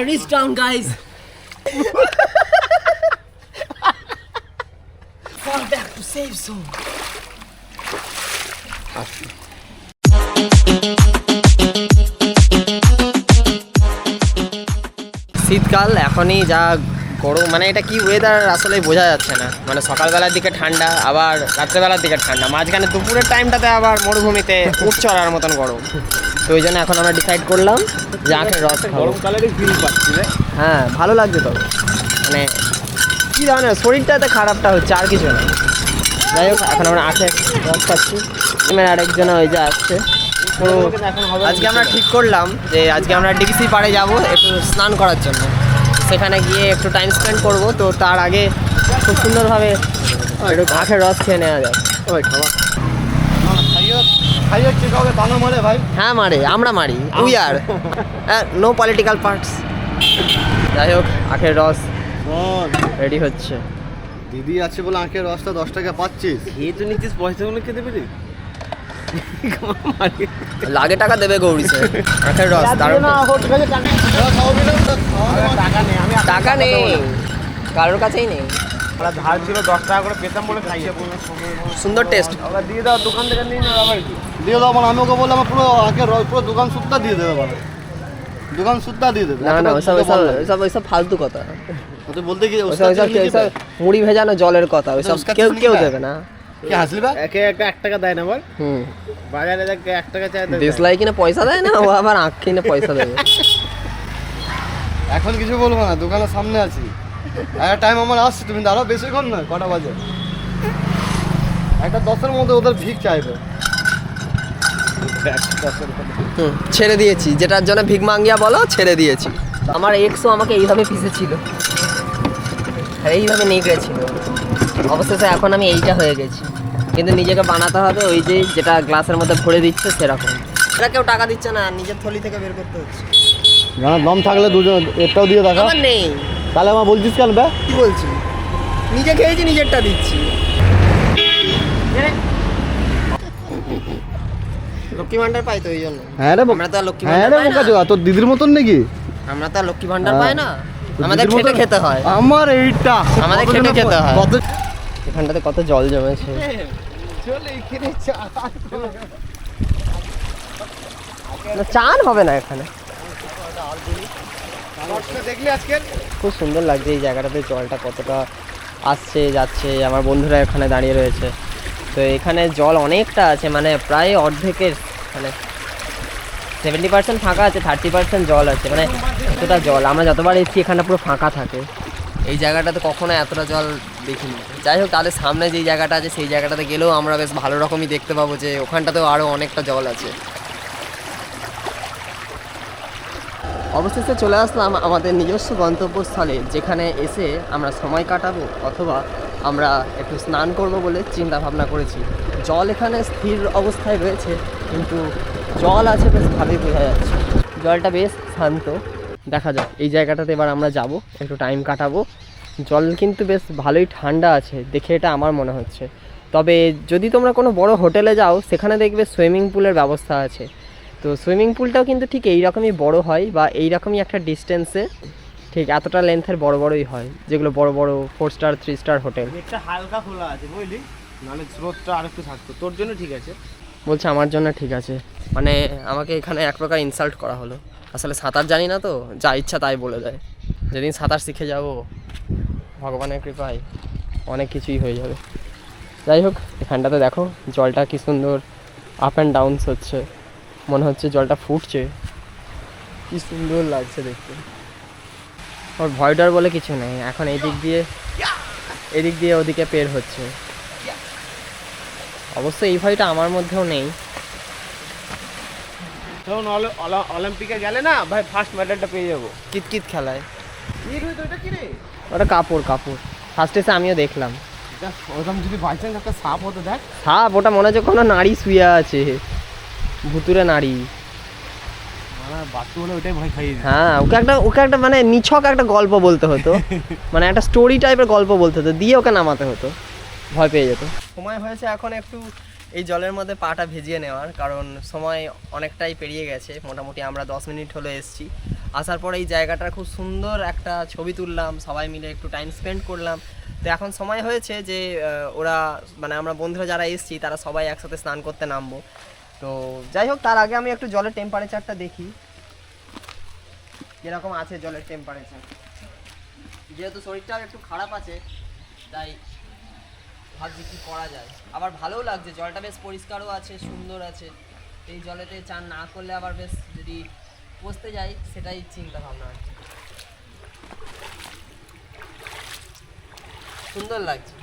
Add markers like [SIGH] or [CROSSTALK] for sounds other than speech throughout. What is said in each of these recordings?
I reached down, guys. [LAUGHS] Fall back to safe zone. শীতকাল এখনই যা গরম মানে এটা কি ওয়েদার আসলে বোঝা যাচ্ছে না মানে সকালবেলার দিকে ঠান্ডা আবার রাত্রেবেলার দিকে ঠান্ডা মাঝখানে দুপুরের টাইমটাতে আবার মরুভূমিতে উঠ চড়ার মতন গরম তো ওই জন্য এখন আমরা ডিসাইড করলাম যে আখের রস খাব। গরমকালেরই ফিল পাচ্ছি রে। হ্যাঁ ভালো লাগছে তো। মানে কী ধরনের শরীরটাতে খারাপটা হচ্ছে আর কিছু না। যাই হোক এখন আমরা আখের রস খাচ্ছি। এবার আরেকজন ওই যে আসছে। তো আজকে আমরা ঠিক করলাম যে আজকে আমরা ডিবিসি পাড়ে যাব একটু স্নান করার জন্য। সেখানে গিয়ে একটু টাইম স্পেন্ড করব। তো তার আগে খুব সুন্দরভাবে একটু আখের রস খেয়ে নেওয়া যায় ওই খাওয়া খাই হচ্ছে কাউকে তানা মারে ভাই? হ্যাঁ মারে আমরা মারি we are no political parts যাই হোক আখের রস রেডি হচ্ছে। দিদি আছে বলে আঁকের রসটা দশ টাকা পাচ্ছিস। খেয়ে তো নিচ্ছিস পয়সাগুলো খেতে পেরে লাগে টাকা দেবে গৌরী স্যার। আখের রস দারুণ। টাকা নেই। আমি টাকা নেই। কারোর কাছেই নেই। আমরা ধার ছিল দশ টাকা করে পেতাম বলে খাইয়ে সুন্দর টেস্ট ওরা দিয়ে দাও দোকান থেকে নিয়ে নাও আবার কি দিয়ে দাও মানে আমি ওকে বললাম আমার পুরো রস পুরো দোকান সুদ্ধা দিয়ে দেবে বলে দোকান সুদ্ধা দিয়ে দেবে। না না ওইসব ওইসব বললাম। ওইসব ওইসব ফালতু কথা। ওতে বলতে কি ওইসব ওইসব মুড়ি ভেজানো জলের কথা ওইসব কেউ কেউ দেবে। না। কি একে একটা এক টাকা দেয় না বল। হুম। বাজারে দেখ এক টাকা চায় দেয় দেশলাই কিনে পয়সা দেয় না ও আবার আখ কিনে পয়সা দেবে। এখন কিছু বলব না দোকানের সামনে আছি। একটা টাইম আমার আসছে তুমি দাঁড়াও বেশিক্ষণ না কটা বাজে? একটা দশের মধ্যে ওদের ভিক চাইবে। ছেড়ে দিয়েছি যেটার জন্য ভিক মাঙ্গিয়া বলো ছেড়ে দিয়েছি। আমার এক্সও আমাকে এইভাবে পিসেছিল। আর এইভাবে নেগড়েছিল অবশেষে এখন আমি এইটা হয়ে গেছি। কিন্তু নিজেকে বানাতে হবে ওই যে যেটা গ্লাসের মধ্যে ভরে দিচ্ছে সেরকম। এটা কেউ টাকা দিচ্ছে না নিজের থলি থেকে বের করতে হচ্ছে। না দম থাকলে দুজন এটাও দিয়ে দেখা। আমার নেই। তাহলে আমার বলছিস কেন বে? কি বলছি। নিজে খেয়েছি নিজেরটা দিচ্ছি। লক্ষ্মী ভান্ডার পাই তো ওই জন্য। হ্যাঁ রে আমরা তো আর লক্ষ্মী হ্যাঁ রে ভান্ডার পাই বোকা তোর দিদির মতন নাকি? আমরা তো আর লক্ষ্মী ভান্ডার হ্যাঁ। পাই না। আমাদের দিদির খেটে মতন- খেতে হয়। আমার এইটা। আমাদের খেটে খেতে হয়। কত এখানটাতে কত জল জমেছে। না, চান হবে না এখানে। খুব সুন্দর লাগছে এই জায়গাটাতে জলটা কতটা আসছে, যাচ্ছে। আমার বন্ধুরা এখানে দাঁড়িয়ে রয়েছে। তো এখানে জল অনেকটা আছে মানে প্রায় অর্ধেকের মানে সেভেন্টি পার্সেন্ট ফাঁকা আছে থার্টি পার্সেন্ট জল আছে মানে এতটা জল। আমরা যতবার এসেছি এখানে পুরো ফাঁকা থাকে। এই জায়গাটাতে কখনো এতটা জল দেখিনি। যাই হোক তাদের সামনে যেই জায়গাটা আছে, সেই জায়গাটাতে গেলেও আমরা বেশ ভালো রকমই দেখতে পাবো যে ওখানটাতেও আরও অনেকটা জল আছে। অবশেষে চলে আসলাম আমাদের নিজস্ব গন্তব্যস্থলে, যেখানে এসে আমরা সময় কাটাবো অথবা আমরা একটু স্নান করব বলে চিন্তা ভাবনা করেছি। জল এখানে স্থির অবস্থায় রয়েছে, কিন্তু জল আছে বেশ ভালোই বোঝা যাচ্ছে। জলটা বেশ শান্ত। দেখা যাক, এই জায়গাটাতে এবার আমরা যাব, একটু টাইম কাটাবো। জল কিন্তু বেশ ভালোই ঠান্ডা আছে, দেখে এটা আমার মনে হচ্ছে। তবে যদি তোমরা কোনো বড় হোটেলে যাও, সেখানে দেখবে সুইমিং পুলের ব্যবস্থা আছে। তো সুইমিং পুলটাও কিন্তু ঠিক এই রকমই বড় হয় বা এই রকমই একটা ডিস্টেন্সে ঠিক এতটা লেন্থের বড় বড়ই হয় যেগুলো বড় বড় four star three star hotel একটা হালকা খোলা আছে বুঝলি? নাহলে স্রোতটা আর একটু থাকতো তোর জন্য ঠিক আছে। বলছে আমার জন্য ঠিক আছে। মানে আমাকে এখানে এক প্রকার ইনসাল্ট করা হলো। আসলে সাঁতার জানি না তো যা ইচ্ছা তাই বলে দেয়। যেদিন সাঁতার শিখে যাব ভগবানের কৃপায় অনেক কিছুই হয়ে যাবে। যাই হোক এখানটাতে দেখো জলটা কি সুন্দর আপ অ্যান্ড ডাউনস হচ্ছে। মনে হচ্ছে জলটা ফুটছে। কি সুন্দর লাগছে দেখতে। ওর ভয় ডর বলে কিছু নেই। এখন এই দিক দিয়ে এদিক দিয়ে ওদিকে পের হচ্ছে। অবশ্য এই ভয়টা আমার মধ্যেও নেই। তখন অল- অল- অলিম্পিকে গেলে না ভাই ফার্স্ট মেডেলটা পেয়ে যাব। কিতকিত খেলায়। ওটা কাপড় কাপড়। ফার্স্ট এসে আমিও দেখলাম। দেখ, ওরকম যদি বাই চান্স একটা সাপ হতো দেখ। সাপ ওটা মনে হচ্ছে কোনো নারী শুয়ে আছে। ভুতুরে নারী। দিত। হ্যাঁ ওকে একটা ওকে একটা মানে নিছক একটা গল্প বলতে হতো। [LAUGHS] মানে একটা স্টোরি টাইপের গল্প বলতে হতো দিয়ে ওকে নামাতে হতো। ভয় পেয়ে যেত। সময় হয়েছে এখন একটু এই জলের মধ্যে পাটা ভিজিয়ে নেওয়ার কারণ সময় অনেকটাই পেরিয়ে গেছে। মোটামুটি আমরা দশ মিনিট হলো এসেছি। আসার পরে এই জায়গাটার খুব সুন্দর একটা ছবি তুললাম সবাই মিলে একটু টাইম স্পেন্ড করলাম। তো এখন সময় হয়েছে যে ওরা মানে আমরা বন্ধুরা যারা এসছি তারা সবাই একসাথে স্নান করতে নামবো। তো যাই হোক, তার আগে আমি একটু জলের টেম্পারেচারটা দেখি। কীরকম আছে জলের টেম্পারেচার যেহেতু শরীরটা একটু খারাপ আছে, তাই ভাবছি কি করা যায়। আবার ভালোও লাগছে, জলটা বেশ পরিষ্কারও আছে, সুন্দর আছে। এই জলেতে চান না করলে আবার বেশ যদি বসতে যাই, সেটাই চিন্তা ভাবনা আর। সুন্দর লাগছে।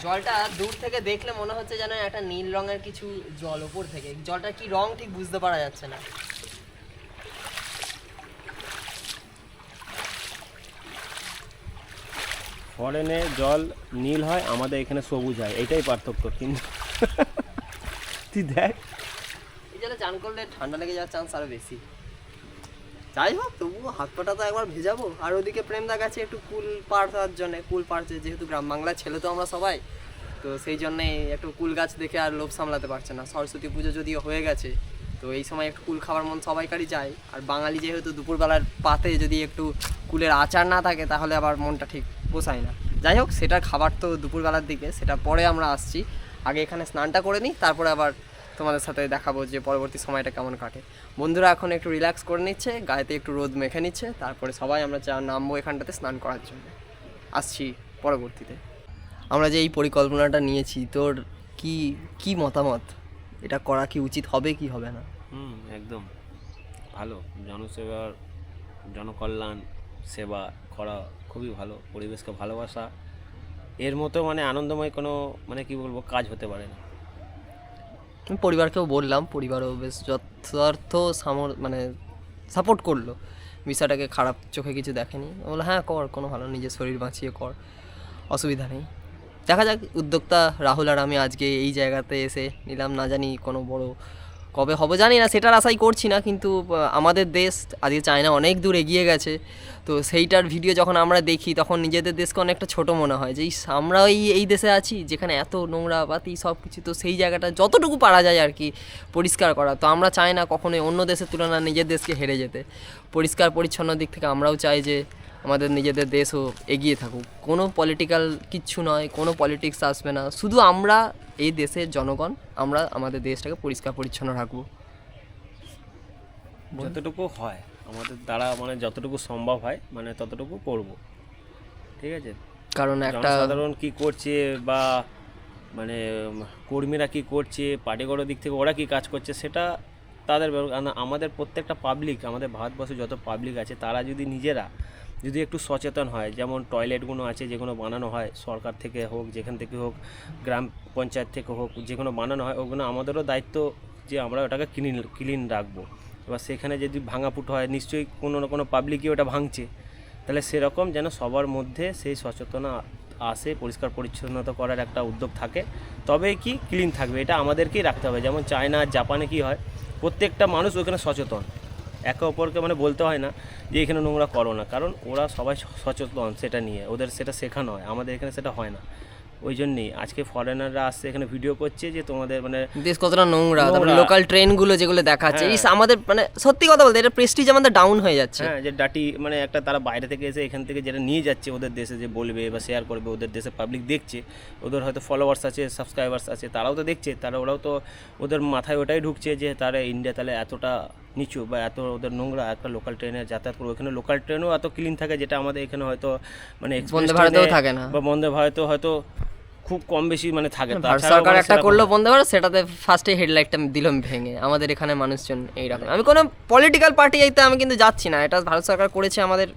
জলটা দূর থেকে দেখলে মনে হচ্ছে যেন একটা নীল রঙের কিছু জল ওপর থেকে। জলটা কি রং ঠিক বুঝতে পারা যাচ্ছে না। ফরেনে জল নীল হয় আমাদের এখানে সবুজ হয়। এটাই পার্থক্য কিন্তু। তুই দেখ। এই জলে চান করলে ঠান্ডা লেগে যাওয়ার চান্স আরও বেশি। যাই হোক তবুও হাত পাটা তো একবার ভেজাবো। আর ওদিকে প্রেম প্রেমদা গেছে একটু কুল পাড় দেওয়ার জন্য। কুল পাড়ছে যেহেতু গ্রাম বাংলার ছেলে তো আমরা সবাই, তো সেই জন্যে একটু কুল গাছ দেখে আর লোভ সামলাতে পারছে না। সরস্বতী পুজো যদিও হয়ে গেছে, তো এই সময় একটু কুল খাবার মন সবাইকারই যায় আর বাঙালি যেহেতু দুপুরবেলার পাতে যদি একটু কুলের আচার না থাকে, তাহলে আবার মনটা ঠিক পোষায় না। যাই হোক সেটা খাবার তো দুপুরবেলার দিকে, সেটা পরে আমরা আসছি। আগে এখানে স্নানটা করে নিই, তারপরে আবার তোমাদের সাথে দেখাবো যে পরবর্তী সময়টা কেমন কাটে। বন্ধুরা এখন একটু রিল্যাক্স করে নিচ্ছে, গায়েতে একটু রোদ মেখে নিচ্ছে, তারপরে সবাই আমরা চা নামবো এখানটাতে স্নান করার জন্য। আসছি পরবর্তীতে। আমরা যে এই পরিকল্পনাটা নিয়েছি, তোর কি কি মতামত? এটা করা কি উচিত হবে, কি হবে না? হুম, একদম। ভালো। জনসেবার জনকল্যাণ, সেবা করা খুবই ভালো। পরিবেশকে ভালোবাসা। এর মতো মানে আনন্দময় কোনো মানে কি বলব, কাজ হতে পারে না। পরিবারকেও বললাম, পরিবারও বেশ যথার্থ সামর মানে সাপোর্ট করল। ভিসাটাকে খারাপ চোখে কিছু দেখেনি। বলল হ্যাঁ কর, কোনো ভালো নিজের শরীর বাঁচিয়ে কর, অসুবিধা নেই। দেখা যাক, উদ্যোক্তা রাহুল আর আমি আজকে এই জায়গাতে এসে নিলাম, না জানি কোনো বড় কবে হবে জানি না, সেটার আশাই করছি না, কিন্তু আমাদের দেশ, আজকে চায়না অনেক দূর এগিয়ে গেছে, তো সেইটার ভিডিও যখন আমরা দেখি, তখন নিজেদের দেশকে অনেকটা ছোট মনে হয়, যে আমরা এই এই দেশে আছি, যেখানে এত নোংরা পাতি সব কিছু, তো সেই জায়গাটা যতটুকু পারা যায় আর কি, পরিষ্কার করা। তো আমরা চাই না কখনোই অন্য দেশের তুলনায় নিজের দেশকে হেরে যেতে। পরিষ্কার, পরিচ্ছন্ন দিক থেকে আমরাও চাই যে আমাদের নিজেদের দেশও এগিয়ে থাকুক। কোনো পলিটিক্যাল কিচ্ছু নয় কোনো পলিটিক্স আসবে না। শুধু আমরা এই দেশের জনগণ আমরা আমাদের দেশটাকে পরিষ্কার পরিচ্ছন্ন রাখব। যতটুকু হয় আমাদের দ্বারা মানে যতটুকু সম্ভব হয় মানে ততটুকু করব। ঠিক আছে? কারণ একটা সাধারণ কি করছে বা মানে কর্মীরা কি করছে পার্টিগত দিক থেকে ওরা কি কাজ করছে সেটা তাদের আমাদের প্রত্যেকটা পাবলিক আমাদের ভারতবর্ষে যত পাবলিক আছে তারা যদি নিজেরা যদি একটু সচেতন হয়, যেমন টয়লেটগুলো আছে যেগুলো বানানো হয়, সরকার থেকে হোক, যেখান থেকে হোক, গ্রাম পঞ্চায়েত থেকে হোক, যেগুলো বানানো হয়, ওগুলো আমাদেরও দায়িত্ব যে আমরা ওটাকে ক্লিন ক্লিন রাখব। এবার সেখানে যদি ভাঙাপুট হয়, নিশ্চয়ই কোনো না কোনো পাবলিকই ওটা ভাঙছে। তাহলে সেরকম যেন সবার মধ্যে সেই সচেতনা আসে, পরিষ্কার পরিচ্ছন্নতা করার একটা উদ্যোগ থাকে। তবেই কি ক্লিন থাকবে, এটা আমাদেরকেই রাখতে হবে। যেমন চায়না জাপানে কি হয়, প্রত্যেকটা মানুষ ওখানে সচেতন। একে অপরকে মানে বলতে হয় না যে এখানে নোংরা করো না। কারণ ওরা সবাই সচেতন সেটা নিয়ে। ওদের সেটা শেখানো হয় আমাদের এখানে সেটা হয় না। ওই জন্যেই আজকে ফরেনাররা আসছে এখানে ভিডিও করছে যে তোমাদের মানে দেশ কতটা নোংরা তারপরে লোকাল ট্রেনগুলো যেগুলো দেখাচ্ছে। হ্যাঁ। ইস আমাদের মানে সত্যি কথা বলতে এটা প্রেস্টিজ আমাদের ডাউন হয়ে যাচ্ছে। হ্যাঁ যে ডাটি মানে একটা তারা বাইরে থেকে এসে এখান থেকে যেটা নিয়ে যাচ্ছে ওদের দেশে যে বলবে বা শেয়ার করবে ওদের দেশে পাবলিক দেখছে। ওদের হয়তো ফলোয়ার্স আছে সাবস্ক্রাইবার্স আছে তারাও তো দেখছে। তারা ওরাও তো ওদের মাথায় ওটাই ঢুকছে যে তারা ইন্ডিয়া তাহলে এতটা নিচু বা এত ওদের নোংরা একটা লোকাল ট্রেনে যাতায়াত করব। এখানে লোকাল ট্রেনও এত ক্লিন থাকে যেটা আমাদের এখানে হয়তো মানে বন্ধে বন্দে ভারতেও থাকে না। বা বন্দে ভারতেও হয়তো খুব কম বেশি মানে থাকে। সরকার মানে একটা করল বন্ধে বন্ধ ভারত সেটাতে ফার্স্টে হেডলাইটটা দিলাম ভেঙে। আমাদের এখানে মানুষজন এইরকম। আমি কোনো পলিটিক্যাল পার্টি এইতে আমি কিন্তু যাচ্ছি না। এটা ভারত সরকার করেছে আমাদের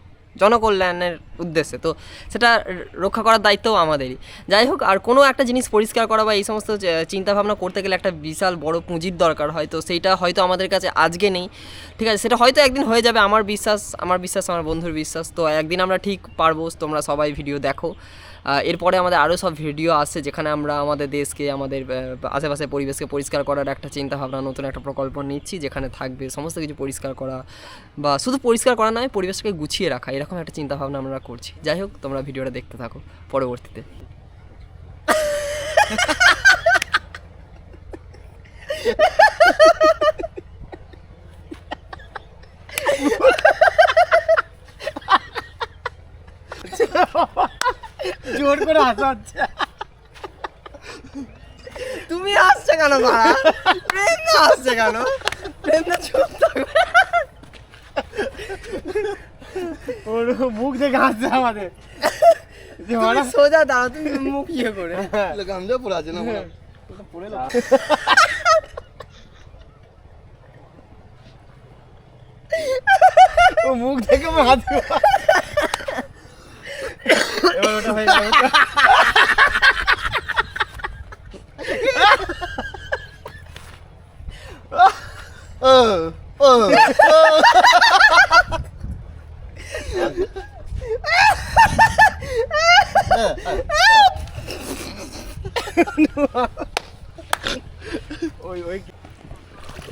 জনকল্যাণের উদ্দেশ্যে। তো সেটা রক্ষা করার দায়িত্বও আমাদেরই। যাই হোক, আর কোনো একটা জিনিস পরিষ্কার করা বা এই সমস্ত চিন্তাভাবনা করতে গেলে একটা বিশাল বড় পুঁজির দরকার হয়। তো সেইটা হয়তো আমাদের কাছে আজকে নেই। ঠিক আছে, সেটা হয়তো একদিন হয়ে যাবে। আমার বিশ্বাস আমার বিশ্বাস, আমার বন্ধুর বিশ্বাস। তো একদিন আমরা ঠিক পারব। তোমরা সবাই ভিডিও দেখো। এরপরে আমাদের আরও সব ভিডিও আসছে যেখানে আমরা আমাদের দেশকে, আমাদের আশেপাশে পরিবেশকে পরিষ্কার করার একটা চিন্তাভাবনা, নতুন একটা প্রকল্প নিচ্ছি যেখানে থাকবে সমস্ত কিছু পরিষ্কার করা বা শুধু পরিষ্কার করা নয় পরিবেশকে গুছিয়ে রাখা, এরকম একটা চিন্তাভাবনা আমরা করছি যাই হোক, তোমরা ভিডিওটা দেখতে থাকো পরবর্তীতে Ha ha ha! জোর করে হাসা হচ্ছে তুমি আসছে কেন মারা? প্রেম না আসছে কেন? প্রেম না চুপ ওর মুখ দেখে হাসছে আমাদের। তুমি সোজা দাঁড়াও তুমি মুখ ইয়ে করে। গামজা পরে আছে না মারা? পরে ও মুখ দেখে হাত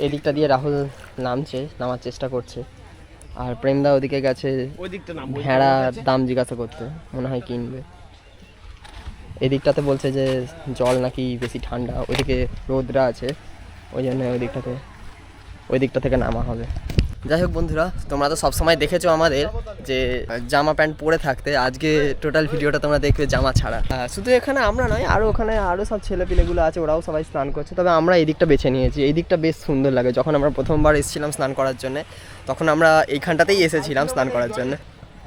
এদিকটা দিয়ে রাহুল নামছে নামার চেষ্টা করছে। আর প্রেমদা ওদিকে গেছে ভেড়া দাম জিজ্ঞাসা করতে মনে হয় কিনবে। এদিকটাতে বলছে যে জল নাকি বেশি ঠান্ডা ওইদিকে রোদরা আছে ওই জন্য ওই দিকটাতে ওই দিকটা থেকে নামা হবে। যাই হোক বন্ধুরা, তোমরা তো সবসময় দেখেছ আমাদের যে জামা প্যান্ট পরে থাকতে। আজকে টোটাল ভিডিওটা তোমরা দেখবে জামা ছাড়া। শুধু এখানে আমরা নয় আরও ওখানে আরও সব ছেলেপিলেগুলো আছে, ওরাও সবাই স্নান করছে। তবে আমরা এই দিকটা বেছে নিয়েছি, এই দিকটা বেশ সুন্দর লাগে। যখন আমরা প্রথমবার এসেছিলাম স্নান করার জন্য, তখন আমরা এইখানটাতেই এসেছিলাম স্নান করার জন্য।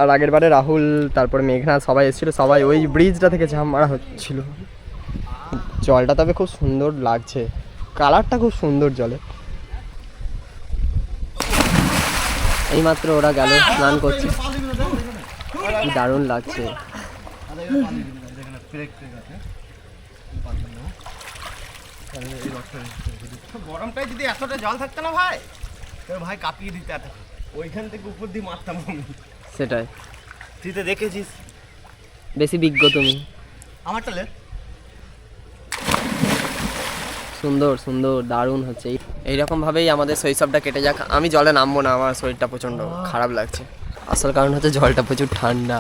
আর আগের বারে রাহুল, তারপর মেঘনা সবাই এসেছিল, সবাই ওই ব্রিজটা থেকে ঝাঁপ মারা হচ্ছিল। জলটা তবে খুব সুন্দর লাগছে। কালারটা খুব সুন্দর জলে। এইমাত্র ওরা গেল স্নান করছে। কি দারুণ লাগছে। গরমটায় যদি এতটা জল থাকতো না ভাই তোর ভাই কাঁপিয়ে দিতে এত। ওইখান থেকে উপর দিয়ে মারতাম আমি। সেটাই। তুই তো দেখেছিস। বেশি বিজ্ঞ তুমি। আমারটা লে। সুন্দর সুন্দর দারুণ হচ্ছে। এই- এইরকমভাবেই আমাদের শৈশবটা কেটে যাক। আমি জলে নামবো না আমার শরীরটা প্রচণ্ড খারাপ লাগছে। আসল কারণ হচ্ছে জলটা প্রচুর ঠান্ডা।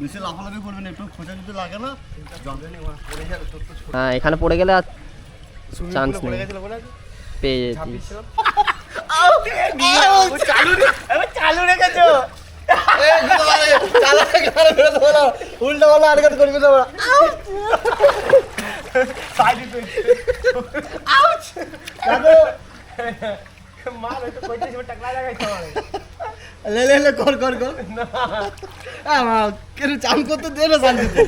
বেশি লাফালাফি করবে না একটু খোঁজা যদি লাগে না জল পড়ে যাবে তোর তো ছোট হ্যাঁ এখানে পড়ে গেলে আর চান্স নেই। পেয়ে যেতিস। চালু রেখেছো? উল্টা বলা আর করবি না ওরা লে লে লে কর কর কর না কেন চান করতে দে না শান্তিতে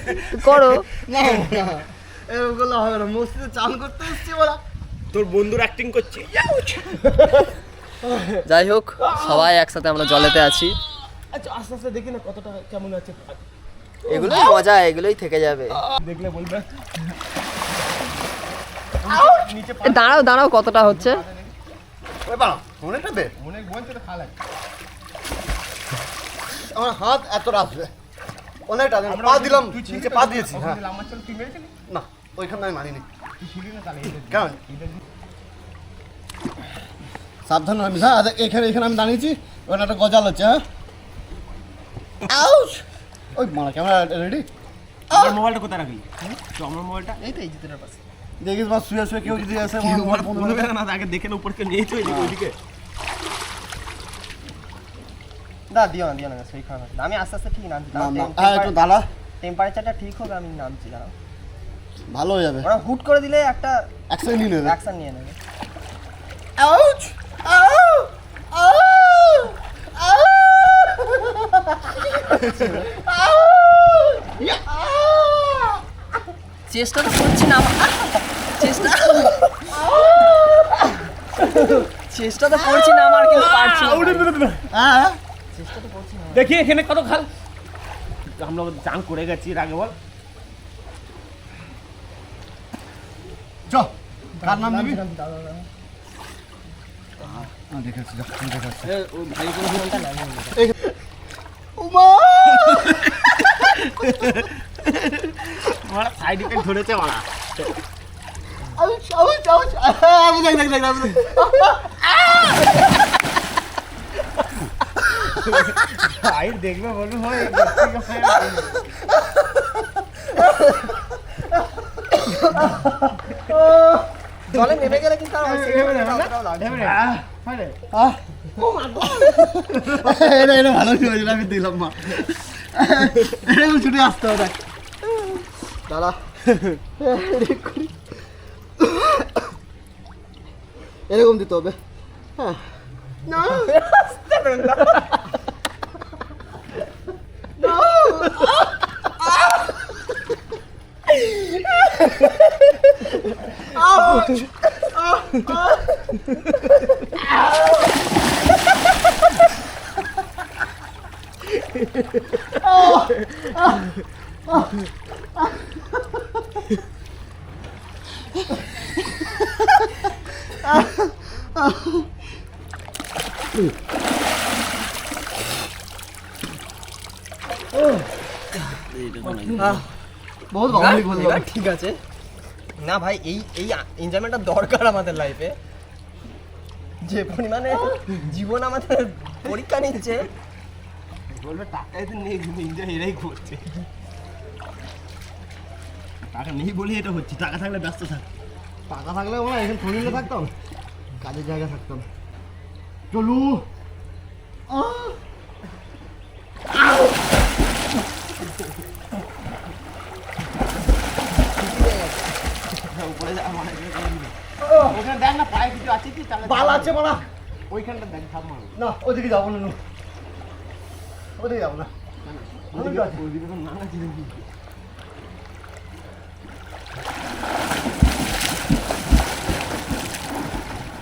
করো না না করলে হবে না মসজিদে চান করতে এসছি তোর বন্ধুর অ্যাক্টিং করছে। যাই হোক সবাই একসাথে আমরা জলেতে আছি। আচ্ছা আস্তে আস্তে দেখি না কতটা কেমন আছে। এগুলোই মজা এগুলোই থেকে যাবে। দেখলে বলবে। দাঁড়াও দাঁড়াও কতটা হচ্ছে? আমার হাত এত রাখবে অনেকটা পা দিলাম নিচে পা দিয়েছি হ্যাঁ। না ওইখানে আমি মানিনি কেমন সাবধান আমি হ্যাঁ আরে এখানে এখানে আমি দাঁড়িয়েছি ওখানে একটা গজাল হচ্ছে হ্যাঁ। ওই মারা ক্যামেরা রেডি? আমার মোবাইলটা কোথায় রাখলি? তো আমার মোবাইলটা এই তো এই জুতোটার পাশে। দেখিস বা শুয়ে শুয়ে কেউ যদি আসে না আগে দেখে না উপর কেউ নিয়ে তো এদিকে ওইদিকে। না দিও না দিও না সেই খারাপ আমি আস্তে আস্তে ঠিক নামছি। হ্যাঁ একটু দাঁড়া। টেম্পারেচারটা ঠিক হবে আমি নামছি দাঁড়াও। ভালো হয়ে যাবে। ওরা হুট করে দিলে একটা এক সেকেন্ড নিয়ে নেবে। অ্যাকশন নিয়ে নেবে। Ouch! Ow! Ow! Ow! চেষ্টা তো করছি না চেষ্টা চেষ্টা তো করছি না আমার কিন্তু পারছি না। হ্যাঁ? দেখি এখানে কত খাল। আমরা চান করে গেছি এর আগে বল। চ কার নাম হ্যাঁ দেখাচ্ছি যা, আমি দেখাচ্ছি। উমা! [LAUGHS] সাইড ধরেছে মারা দেখবে হয় জলে নেমে গেলে কিন্তু ভালো আমি দিলাম মা এরকম ছুটে আসতে হবে দেখ দাদা এরকম দিতে হবে হ্যাঁ বহুত বাঙালি বলব ঠিক আছে। না ভাই এই এই এনজয়মেন্টটা দরকার আমাদের লাইফে যে পরিমাণে জীবন আমাদের পরীক্ষা নিচ্ছে। বলবে টাকাই তো নেই এনজয় এরাই করছে। টাকা নেই বলেই এটা হচ্ছে টাকা থাকলে ব্যস্ত থাক। টাকা থাকলে হয় এখানে ফোনিলে থাকতাম কাজের জায়গায় থাকতাম চলু। ওখানে দেখ না পায়ে কিছু আছে কি? আছে বলা। ওইখানটা দেখ না ওদিকে যাব না ওদিকে যাব না। ওদিকে আছে। ওইদিকে তো নানা জিনিস চ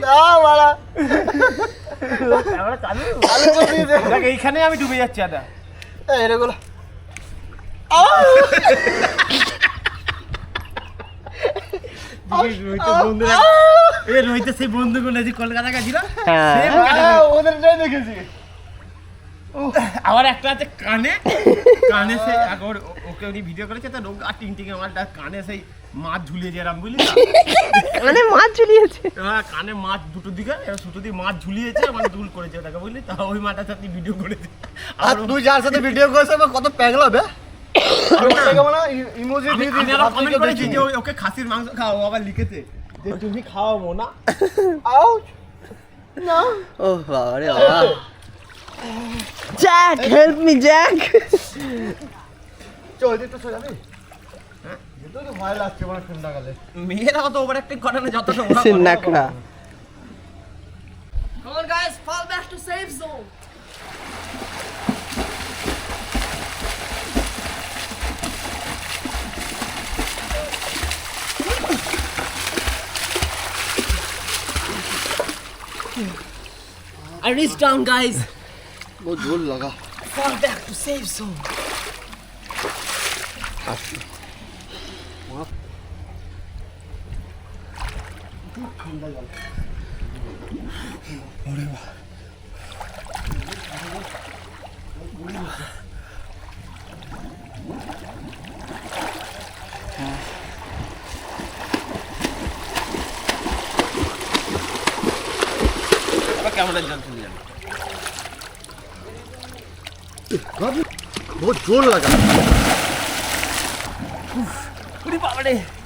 না বাড়া এইখানে আমি ডুবে যাচ্ছি আদা। বন্ধুরা এ রোহিতের সেই বন্ধুগুলো যে কলকাতা গেছিল হ্যাঁ। হ্যাঁ, ওদের যাই দেখেছি। আবার একটা আছে কানে। কানে সে এখন ও- ওকে উনি ভিডিও করেছে তো রোগা টিং টিং আমার কানে সেই মাছ ঝুলিয়েছে এরম বুঝলি? মানে মাছ ঝুলিয়েছে। হ্যাঁ, কানে মাছ দুটো দিকে দুটো দিকে মাছ ঝুলিয়েছে মানে দুল করেছে ওটাকে বুঝলি তা? ওই মাটার সাথে ভিডিও করেছে। আর তুই যার সাথে ভিডিও করেছে আমার কত প্যাগলা বে। ইমোজি দিয়ে আমি দিয়েছি কমেন্ট করেছি যে ওকে খাসির মাংস খাও আবার লিখেছে যে তুমি খাওয়াবো না। Ouch! ও বাবা রে বাবা। জ্যাক হেল্প মি জ্যাক চল এদিকে তো সোজা মেয়েরা অত ওভার অ্যাক্টিং করে না যতটা ওরা করে। সিন্নাকড়া Come on, guys, fall back to safe zone. I reached down, guys. बहुत जोर लगा Fall back to safe zone. 俺は बहुत जोर लगा अरे बाबा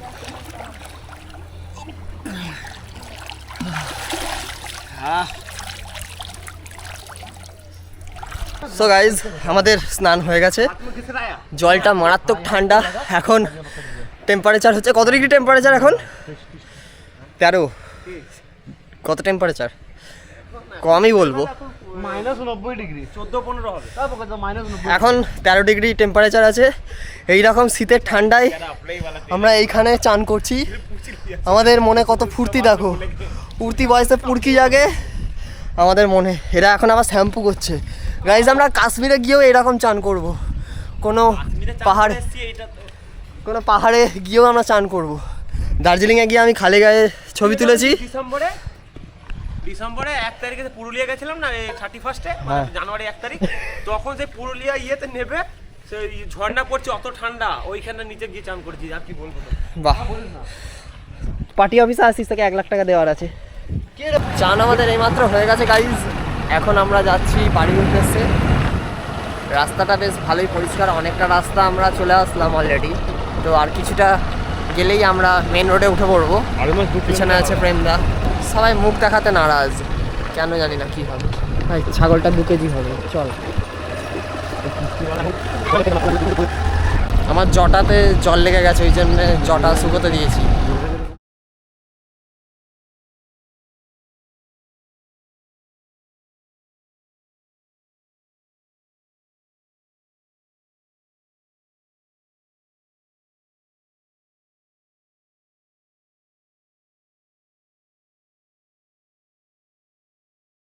সো গাইজ আমাদের স্নান হয়ে গেছে। জলটা মারাত্মক ঠান্ডা। এখন টেম্পারেচার হচ্ছে কত ডিগ্রি টেম্পারেচার এখন? তেরো। কত টেম্পারেচার কমই বলব। এখন তেরো ডিগ্রি টেম্পারেচার আছে। এই রকম শীতের ঠান্ডায় আমরা এইখানে চান করছি। আমাদের মনে কত ফুর্তি দেখো। ফুর্তি বয়সে পুরকি জাগে। আমাদের মনে এরা এখন আবার শ্যাম্পু করছে। গাইজ আমরা কাশ্মীরে গিয়েও এরকম চান করব। কোনো পাহাড় কোনো পাহাড়ে গিয়েও আমরা চান করব। দার্জিলিংয়ে গিয়ে আমি খালি গায়ে ছবি তুলেছি। ডিসেম্বরে ডিসেম্বরে এক তারিখে পুরুলিয়া গেছিলাম না থার্টি ফার্স্টে হ্যাঁ। জানুয়ারি এক তারিখ তখন সেই পুরুলিয়া ইয়েতে নেবে সেই ঝর্ণা পড়ছে অত ঠান্ডা ওইখানে নিচে গিয়ে চান করছি আর কি বলব? বাহ। পার্টি অফিসে আসিস তোকে এক লাখ টাকা দেওয়ার আছে। চান আমাদের এইমাত্র হয়ে গেছে গাইজ এখন আমরা যাচ্ছি বাড়ির উদ্দেশ্যে রাস্তাটা বেশ ভালোই পরিষ্কার, অনেকটা রাস্তা আমরা চলে আসলাম অলরেডি তো আর কিছুটা গেলেই আমরা মেন রোডে উঠে পড়ব। পিছনে আছে প্রেমদা। সবাই মুখ দেখাতে নারাজ। কেন জানি না কি হবে। ভাই, ছাগলটা দু কেজি হবে। চল। আমার জটাতে জল লেগে গেছে, ওই জন্য জটা শুকোতে দিয়েছি।